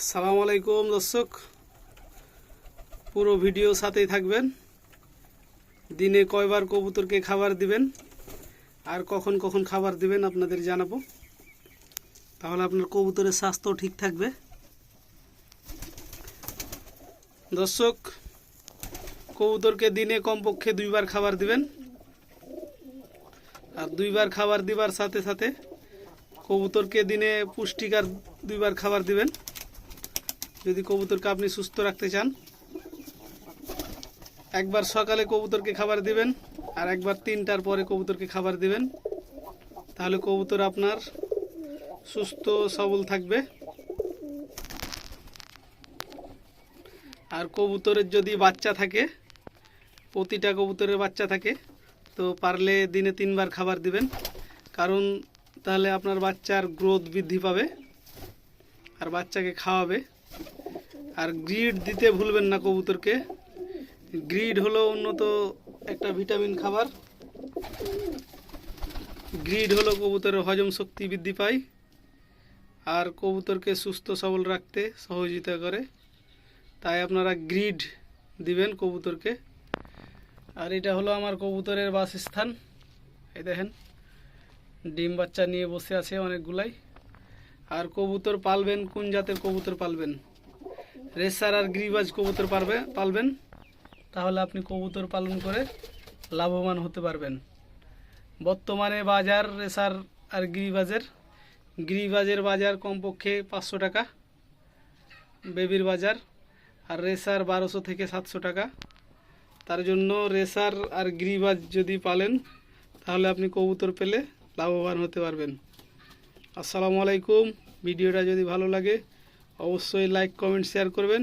আসসালামু আলাইকুম, দর্শক। পুরো ভিডিও সাথেই থাকবেন। দিনে কয়বার কবুতরকে খাবার দিবেন, আর কখন কখন খাবার দিবেন আপনাদের জানাব। তাহলে আপনার কবুতরের স্বাস্থ্য ঠিক থাকবে। দর্শক, কবুতরকে দিনে কমপক্ষে দুইবার খাবার দিবেন। আর দুইবার খাবার দিবার সাথে সাথে কবুতরকে দিনে পুষ্টিকার দুইবার খাবার দিবেন। যদি কবুতরকে আপনি সুস্থ রাখতে চান, একবার সকালে কবুতরকে খাবার দিবেন আর একবার তিনটার পরে কবুতরকে খাবার দিবেন, তাহলে কবুতর আপনার সুস্থ, সবল থাকবে। আর কবুতরের যদি বাচ্চা থাকে, প্রতিটা কবুতরের বাচ্চা থাকে, তো পারলে দিনে তিনবার খাবার দিবেন। কারণ তাহলে আপনার বাচ্চার গ্রোথ বৃদ্ধি পাবে, আর বাচ্চাকে খাওয়াবে। আর গ্রিড দিতে ভুলবেন না কবুতরকে। গ্রিড হলো উন্নত একটা ভিটামিন খাবার। গ্রিড হলো কবুতরের হজম শক্তি বৃদ্ধি পায়। আর কবুতরকে সুস্থ, সবল রাখতে সহযোগিতা করে। তাই আপনারা গ্রিড দিবেন কবুতরকে। আর এটা হলো আমার কবুতরের বাসস্থান। এই দেখেন, ডিম বাচ্চা নিয়ে বসে আছে অনেকগুলাই। আর কবুতর পালবেন কোন জাতের কবুতর পালবেন? রেসার আর গ্রিবাজ কবুতর পারবে, পালবেন? তাহলে আপনি কবুতর পালন করে লাভবান হতে পারবেন। বর্তমানে বাজার রেসার আর গিরিবাজের। গিরিবাজের বাজার কমপক্ষে পাঁচশো টাকা, বেবির বাজার আর রেসার বারোশো থেকে সাতশো টাকা। তার জন্য রেসার আর গিরিবাজ যদি পালেন, তাহলে আপনি কবুতর পেলে লাভবান হতে পারবেন। আসসালামু আলাইকুম। ভিডিওটা যদি ভালো লাগে অবশ্যই লাইক কমেন্ট শেয়ার করবেন।